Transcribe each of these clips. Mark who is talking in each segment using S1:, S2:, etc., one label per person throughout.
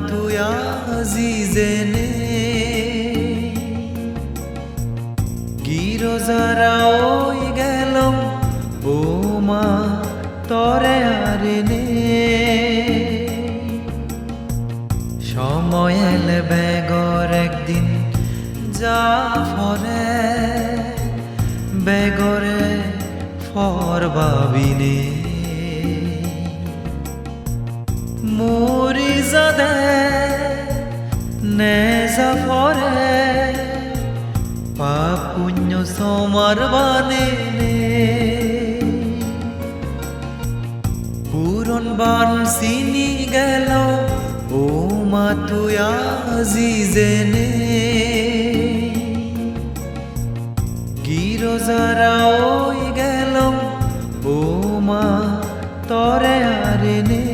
S1: মা তুই আজি জেনে গিরজারা ওই গেল ও তরে একদিন যা ফরে, বেগরে ফর বাবিনে সমার বানে পুরন বান চিনি গেল, ও মা তুই আজি জেনে। গিরজারা ওই গেল, ও মা তরে আরে নে।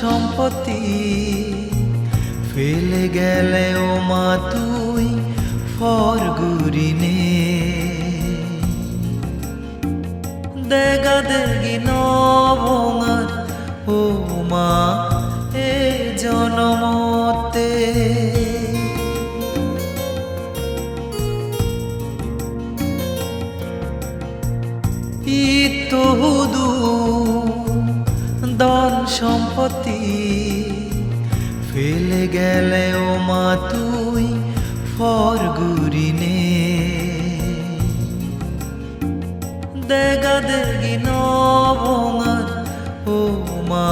S1: সম্পত্তি ফেলে গেলে ও মা তুই ফরগুরিনে। দেগা দেগি নবঙার ও মা এ জনমতে। ইতহুদু দন সম্পত্তি। ফেলে গেলে ও মা তুই ফরগুরিনে। দেগা দেগি নবঙার ও মা,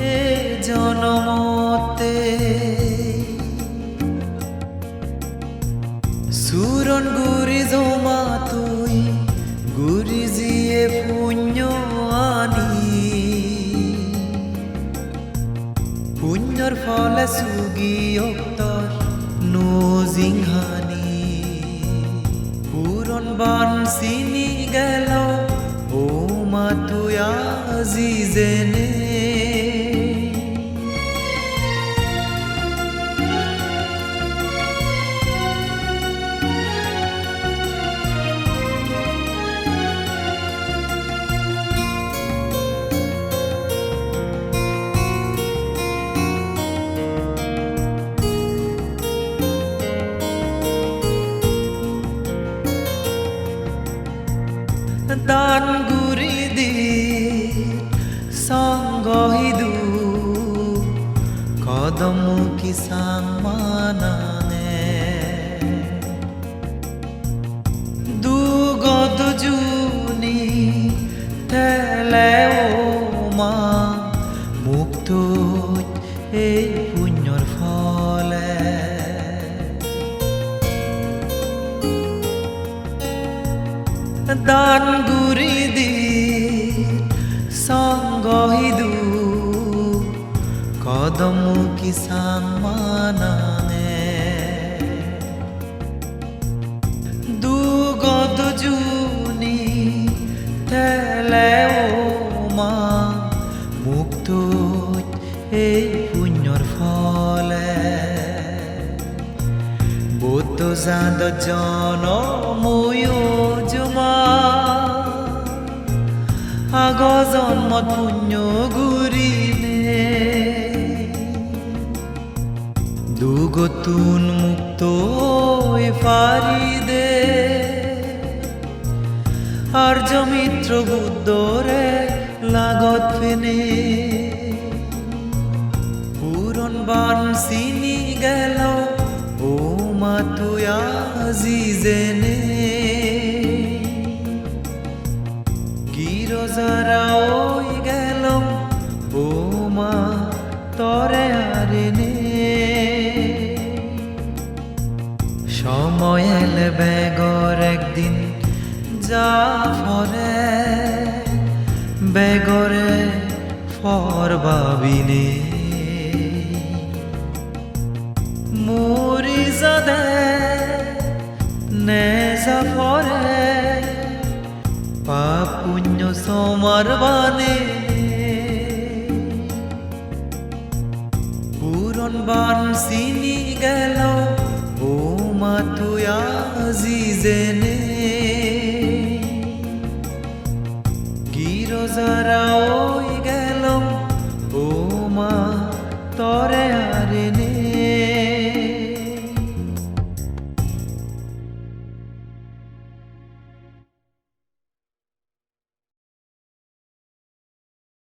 S1: এ জনমতে। সুরন গুরি জমা তুই গুরি জিয়ে পুণ্য পুণ্যর ফলে সুগি অক্তর নজিংহানি। পুরন বান চিনি গেল ও কি সামানানে দুগদ জুনি ঠেলে ও মা মুক্ত এই পুণ্যর ফলে। দান গুরি দি সঙ্গ হিদু, কদম কি সামানানে দুগদ জুনি ঠেলে ও মা মুক্ত এই পুণ্যর ফলে। বুদ্ধ জাদ জন ময়ো জমা আগ জন্মত পুণ্য দুগতুন মুক্ত ফারি দে আর্য মিত্র বুদ্ধরে লাগত ফেনে। পুরন বান চিনি গেল, ও মা তুই আজি সময় বেগর একদিন যা ফরে বেগরে ফরবাবিনে মোরি জাদে নেজা ফরে পাপুণ্য সমার বানে। পুরন বান চিনি গেল তুই আজি জেনে গিরজারা ওই গেল ও মা তরে আরে